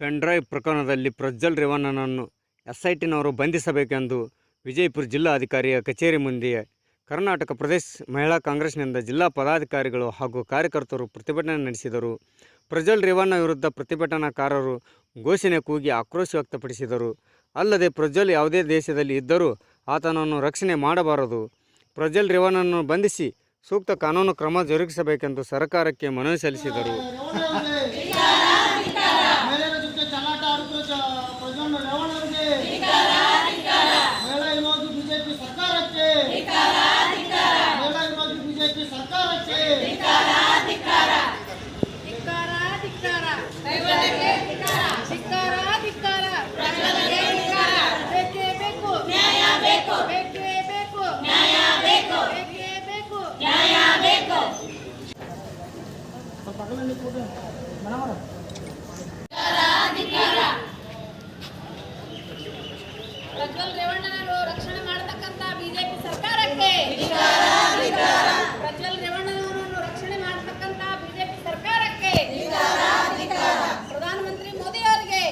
Pen drive ಪ್ರಕರಣದಲ್ಲಿ ಪ್ರಜ್ವಲ್ ರೇವಣ್ಣನನ್ನು ಎಸ್ಐಟಿನವರು ಬಂಧಿಸಬೇಕೆಂದು ವಿಜಯಪುರ ಜಿಲ್ಲಾಧಿಕಾರಿಯ ಕಚೇರಿ ಮುಂದೆ ಕರ್ನಾಟಕ ಪ್ರದೇಶ ಮಹಿಳಾ ಕಾಂಗ್ರೆಸ್ನಿಂದ ಜಿಲ್ಲಾ ಪದಾಧಿಕಾರಿಗಳು ಹಾಗೂ ಕಾರ್ಯಕರ್ತರು ಪ್ರತಿಭಟನೆ ನಡೆಸಿದರು. ಪ್ರಜ್ವಲ್ ರೇವಣ್ಣ ವಿರುದ್ಧ ಪ್ರತಿಭಟನಾಕಾರರು ಘೋಷಣೆ ಕೂಗಿ ಆಕ್ರೋಶ ವ್ಯಕ್ತಪಡಿಸಿದರು. ಅಲ್ಲದೆ ಪ್ರಜ್ವಲ್ ಯಾವುದೇ ದೇಶದಲ್ಲಿ ಇದ್ದರೂ ಆತನನ್ನು ರಕ್ಷಣೆ ಮಾಡಬಾರದು. ಪ್ರಜ್ವಲ್ ರೇವಣ್ಣನನ್ನು ಬಂಧಿಸಿ ಸೂಕ್ತ ಕಾನೂನು ಕ್ರಮ ಜರುಗಿಸಬೇಕೆಂದು ಸರ್ಕಾರಕ್ಕೆ ಮನವಿ ಸಲ್ಲಿಸಿದರು. ಜ- ಪ್ರಜ್ವಲ್ ರೇವಣ್ಣ ಅವರಿಗೆ ಮಹಿಳಾ ವಿರೋಧಿ ಬಿಜೆಪಿ ಸರ್ಕಾರಕ್ಕೆ. ಮಹಿಳಾ ವಿರೋಧಿ ಬಿಜೆಪಿ ಸರ್ಕಾರಕ್ಕೆ. ಧಿಕ್ಕಾರ. ಧಿಕ್ಕಾರ. ಕೈಗೊಳ್ಳಕ್ಕೆ ಪ್ರಜ್ವಲ್ ರೇವಣ್ಣನವರು ರಕ್ಷಣೆ ಮಾಡತಕ್ಕಂತ ಬಿಜೆಪಿ ಸರ್ಕಾರಕ್ಕೆ ಪ್ರಜ್ವಲ್ ರೇವಣ್ಣನವರನ್ನು ರಕ್ಷಣೆ ಮಾಡತಕ್ಕಂತ ಬಿಜೆಪಿ ಸರ್ಕಾರಕ್ಕೆ ಪ್ರಧಾನಮಂತ್ರಿ ಮೋದಿ ಅವರಿಗೆ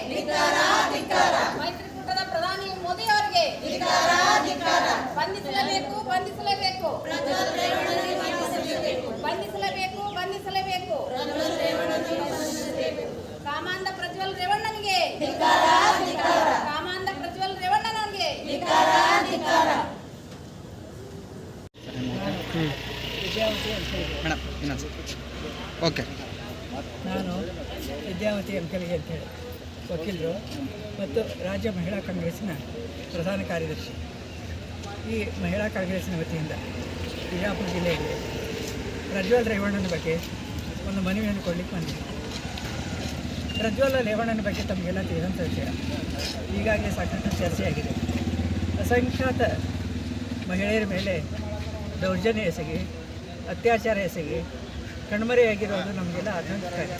ಮೈತ್ರಿಕೂಟದ ಪ್ರಧಾನಿ ಮೋದಿ ಅವರಿಗೆ ಬಂಧಿಸಲೇಬೇಕು ಬಂಧಿಸಲೇಬೇಕು ಬಂಧಿಸಲೇಬೇಕು ಬಂಧಿಸಲೇಬೇಕು ಕಾಮಾಂಧ ಪ್ರಜ್ವಲ್ ರೇವಣ್ಣನಿಗೆ ಕಾಮಾಂಧ ಪ್ರಜ್ವಲ್ ರೇವಣ್ಣನವರಿಗೆ ಮೇಡಮ್ ಇನ್ನೊಂದು ಓಕೆ ನಾನು ವಿದ್ಯಾವತಿ ಅಂಕಲಿಗೆ ಅಂತೇಳಿ ವಕೀಲರು ಮತ್ತು ರಾಜ್ಯ ಮಹಿಳಾ ಕಾಂಗ್ರೆಸ್ಸಿನ ಪ್ರಧಾನ ಕಾರ್ಯದರ್ಶಿ. ಈ ಮಹಿಳಾ ಕಾಂಗ್ರೆಸ್ಸಿನ ವತಿಯಿಂದ ಬಿಜಾಪುರ ಜಿಲ್ಲೆಯಲ್ಲಿ ಪ್ರಜ್ವಲ್ ರೇವಣ್ಣನ ಬಗ್ಗೆ ಒಂದು ಮನವಿಯನ್ನು ಕೊಡಲಿಕ್ಕೆ ಬಂದಿದೆ ಪ್ರಜ್ವಲ್ ರೇವಣ್ಣನ ಬಗ್ಗೆ ತಮಗೆಲ್ಲ ತಿಳಿದಂಥ ವಿಷಯ. ಈಗಾಗಲೇ ಸಾಕಷ್ಟು ಚರ್ಚೆಯಾಗಿದೆ ಅಸಂಖ್ಯಾತ ಮಹಿಳೆಯರ ಮೇಲೆ ದೌರ್ಜನ್ಯ ಎಸಗಿ ಅತ್ಯಾಚಾರ ಎಸಗಿ ಕಣ್ಮರೆಯಾಗಿರೋದು ನಮಗೆಲ್ಲ ಆತಂಕಕಾರಿ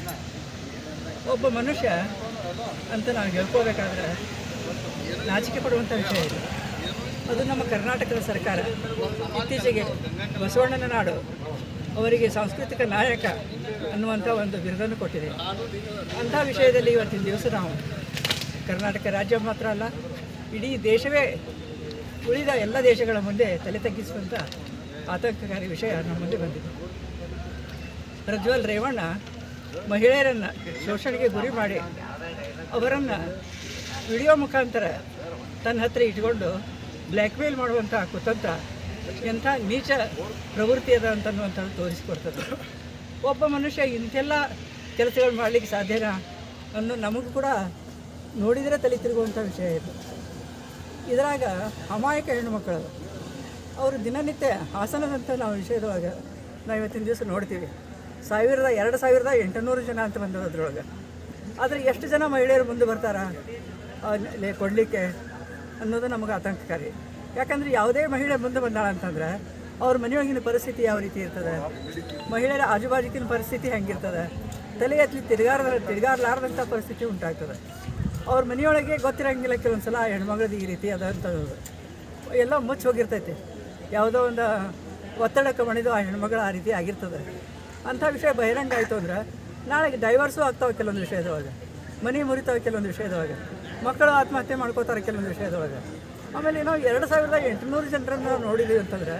ಒಬ್ಬ ಮನುಷ್ಯ ಅಂತ ನಾವು ಹೇಳ್ಕೋಬೇಕಾದ್ರೆ ನಾಚಿಕೆ ಪಡುವಂಥ ವಿಷಯ ಇದೆ. ಅದು ನಮ್ಮ ಕರ್ನಾಟಕದ ಸರ್ಕಾರ. ಇತ್ತೀಚೆಗೆ ಬಸವಣ್ಣನ ನಾಡು ಅವರಿಗೆ ಸಾಂಸ್ಕೃತಿಕ ನಾಯಕ ಅನ್ನುವಂಥ ಒಂದು ಬಿರುದನ್ನು ಕೊಟ್ಟಿದೆ. ಅಂಥ ವಿಷಯದಲ್ಲಿ ಇವತ್ತಿನ ದಿವಸ ನಾವು ಕರ್ನಾಟಕ ರಾಜ್ಯ ಮಾತ್ರ ಅಲ್ಲ, ಇಡೀ ದೇಶವೇ ಉಳಿದ ಎಲ್ಲ ದೇಶಗಳ ಮುಂದೆ ತಲೆ ತಗ್ಗಿಸುವಂಥ ಆತಂಕಕಾರಿ ವಿಷಯ ನಮ್ಮ ಮುಂದೆ ಬಂದಿದೆ. ಪ್ರಜ್ವಲ್ ರೇವಣ್ಣ ಮಹಿಳೆಯರನ್ನು ಶೋಷಣೆಗೆ ಗುರಿ ಮಾಡಿ ಅವರನ್ನು ವಿಡಿಯೋ ಮುಖಾಂತರ ತನ್ನ ಹತ್ರ ಇಟ್ಕೊಂಡು ಬ್ಲ್ಯಾಕ್ಮೇಲ್ ಮಾಡುವಂಥ ಕುತಂತ್ರ ಎಂಥ ನೀಚ ಪ್ರವೃತ್ತಿ ಅದ ಅಂತನ್ನುವಂಥದ್ದು ತೋರಿಸಿಕೊಡ್ತದೆ. ಒಬ್ಬ ಮನುಷ್ಯ ಇಂಥೆಲ್ಲ ಕೆಲಸಗಳು ಮಾಡಲಿಕ್ಕೆ ಸಾಧ್ಯನಾ ಅನ್ನೋ ನಮಗೂ ಕೂಡ ನೋಡಿದರೆ ತಲೆ ತಿರುಗುವಂಥ ವಿಷಯ ಇದು. ಇದರಾಗ ಅಮಾಯಕ ಹೆಣ್ಣುಮಕ್ಕಳು ಅವರು ದಿನನಿತ್ಯ ಹಾಸನದಂಥ ನಾವು ವಿಷಯದೊಳಗೆ ನಾವು ಇವತ್ತಿನ ದಿವಸ ನೋಡ್ತೀವಿ. ಸಾವಿರದ, ಎರಡು ಸಾವಿರದ ಎಂಟುನೂರು ಜನ ಅಂತ ಬಂದದ ಅದರೊಳಗೆ. ಆದರೆ ಎಷ್ಟು ಜನ ಮಹಿಳೆಯರು ಮುಂದೆ ಬರ್ತಾರ? ಕೊಡಲಿಕ್ಕೆ ಅನ್ನೋದು ನಮಗೆ ಆತಂಕಕಾರಿ. ಯಾಕಂದರೆ ಯಾವುದೇ ಮಹಿಳೆ ಮುಂದೆ ಬಂದಾಳ ಅಂತಂದ್ರೆ ಅವ್ರ ಮನೆಯೊಳಗಿನ ಪರಿಸ್ಥಿತಿ ಯಾವ ರೀತಿ ಇರ್ತದೆ? ಮಹಿಳೆಯರ ಆಜುಬಾಜುಕಿನ ಪರಿಸ್ಥಿತಿ ಹೆಂಗಿರ್ತದೆ? ತಲೆ ಎತ್ತಲಿ ತಿರುಗಾರದ ತಿರುಗಾರ್ಲಾರ್ದಂಥ ಪರಿಸ್ಥಿತಿ ಉಂಟಾಗ್ತದೆ. ಅವ್ರ ಮನೆಯೊಳಗೆ ಗೊತ್ತಿರಂಗಿಲ್ಲ ಕೆಲವೊಂದು ಸಲ ಹೆಣ್ಮಗಳದ್ದು ಈ ರೀತಿ ಅದಂಥದ್ದು ಎಲ್ಲ ಮುಚ್ಚಿ ಹೋಗಿರ್ತೈತೆ. ಯಾವುದೋ ಒಂದು ಒತ್ತಡಕ್ಕೆ ಮಣಿದು ಆ ಹೆಣ್ಮಗಳು ಆ ರೀತಿ ಆಗಿರ್ತದೆ. ಅಂಥ ವಿಷಯ ಬಹಿರಂಗ ಆಯಿತು ಅಂದ್ರೆ ನಾಳೆಗೆ ಡೈವರ್ಸು ಆಗ್ತಾವೆ ಕೆಲವೊಂದು ವಿಷಯದೊಳಗೆ. ಮನೆ ಮುರಿತಾವೆ ಕೆಲವೊಂದು ವಿಷಯದೊಳಗೆ. ಮಕ್ಕಳು ಆತ್ಮಹತ್ಯೆ ಮಾಡ್ಕೋತಾರೆ ಕೆಲವೊಂದು ವಿಷಯದೊಳಗೆ. ಆಮೇಲೆ ನಾವು ಎರಡು ಸಾವಿರದ ಎಂಟುನೂರು ಜನರನ್ನು ನೋಡಿದ್ದೀವಿ ಅಂತಂದ್ರೆ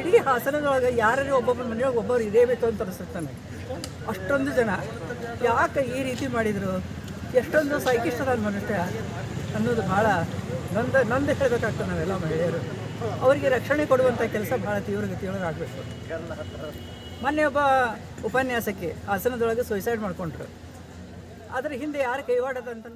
ಇಡೀ ಹಾಸನದೊಳಗೆ ಯಾರು ಒಬ್ಬೊಬ್ಬರ ಮನೆಯೊಳಗೆ ಒಬ್ಬರು ಇದೇ ಬೇಕು ಅಂತ ಅನಿಸುತ್ತಾನೆ ಅಷ್ಟೊಂದು ಜನ ಯಾಕೆ ಈ ರೀತಿ ಮಾಡಿದರು? ಎಷ್ಟೊಂದು ಸೈಕಿಷ್ಟದ ಮನುಷ್ಯ ಅನ್ನೋದು ಭಾಳ ನಂದು ನಂದು ಹೇಳಬೇಕಾಗ್ತದೆ ನಾವೆಲ್ಲ ಮಹಿಳೆಯರು. ಅವರಿಗೆ ರಕ್ಷಣೆ ಕೊಡುವಂಥ ಕೆಲಸ ಬಹಳ ತೀವ್ರಗತಿಯೊಳಗೆ ಆಗಬೇಕು. ಮೊನ್ನೆ ಒಬ್ಬ ಉಪನ್ಯಾಸಕ್ಕೆ ಹಾಸನದೊಳಗೆ ಸುಯಿಸೈಡ್ ಮಾಡ್ಕೊಂಡ್ರು. ಅದರ ಹಿಂದೆ ಯಾರು ಕೈವಾಡದ ಅಂತ